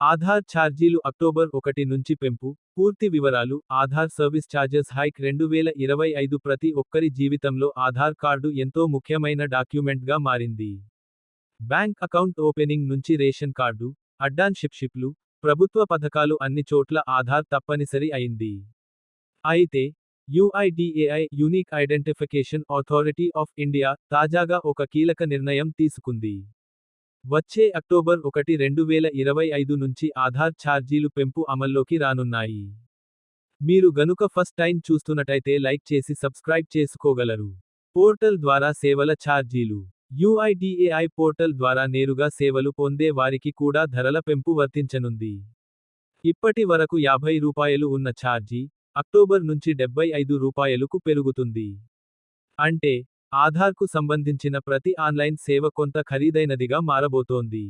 ఆధార్ ఛార్జీలు అక్టోబర్ ఒకటి నుంచి పెంపు. పూర్తి వివరాలు ఆధార్ సర్వీస్ ఛార్జెస్ హైక్ రెండు వేల ఇరవై ఐదు ప్రతి ఒక్కరి జీవితంలో ఆధార్ కార్డు ఎంతో ముఖ్యమైన డాక్యుమెంట్గా మారింది. బ్యాంక్ అకౌంట్ ఓపెనింగ్ నుంచి రేషన్ కార్డు అడ్డాన్షిప్షిప్లు ప్రభుత్వ పథకాలు అన్ని చోట్ల ఆధార్ తప్పనిసరి అయింది. అయితే UIDAI unique identification authority of India తాజాగా ఒక కీలక నిర్ణయం తీసుకుంది. వచ్చే అక్టోబర్ ఒకటి రెండు వేల ఇరవై ఐదు నుంచి ఆధార్ ఛార్జీలు పెంపు అమల్లోకి రానున్నాయి. మీరు గనుక ఫస్ట్ టైం చూస్తున్నట్టయితే లైక్ చేసి సబ్స్క్రైబ్ చేసుకోగలరు. పోర్టల్ ద్వారా సేవల ఛార్జీలు. యుఐడిఏఐ పోర్టల్ ద్వారా నేరుగా సేవలు పొందే వారికి కూడా ధరల పెంపు వర్తించనుంది. ఇప్పటి వరకు యాభై రూపాయలు ఉన్న ఛార్జీ అక్టోబర్ నుంచి డెబ్బై ఐదు రూపాయలకు పెరుగుతుంది. అంటే ఆధార్కు సంబంధించిన ప్రతి ఆన్లైన్ సేవ కొంత ఖరీదైనదిగా మారబోతోంది.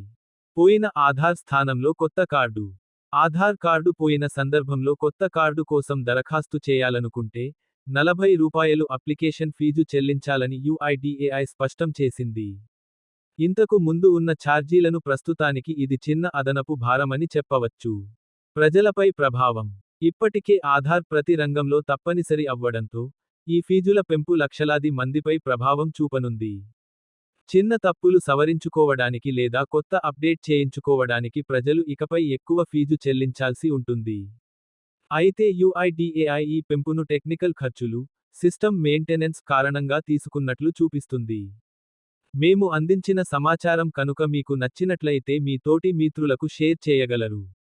పోయిన ఆధార్ స్థానంలో కొత్త కార్డు. ఆధార్ కార్డు పోయిన సందర్భంలో కొత్త కార్డు కోసం దరఖాస్తు చేయాలనుకుంటే నలభై రూపాయలు అప్లికేషన్ ఫీజు చెల్లించాలని యుఐడిఏఐ స్పష్టం చేసింది. ఇంతకు ముందు ఉన్న ఛార్జీలను ప్రస్తుతానికి ఇది చిన్న అదనపు భారమని చెప్పవచ్చు. ప్రజలపై ప్రభావం. ఇప్పటికే ఆధార్ ప్రతి రంగంలో తప్పనిసరి అవ్వడంతో ఈ ఫీజుల పెంపు లక్షలాది మందిపై ప్రభావం చూపనుంది. చిన్న తప్పులు సవరించుకోవడానికి లేదా కొత్త అప్డేట్ చేయించుకోవడానికి ప్రజలు ఇకపై ఎక్కువ ఫీజు చెల్లించాల్సి ఉంటుంది. అయితే యుఐడిఏఐ ఈ పెంపును టెక్నికల్ ఖర్చులు సిస్టమ్ మెయింటెనెన్స్ కారణంగా తీసుకున్నట్లు చూపిస్తుంది. మేము అందించిన సమాచారం కనుక మీకు నచ్చినట్లయితే మీ తోటి మిత్రులకు షేర్ చేయగలరు.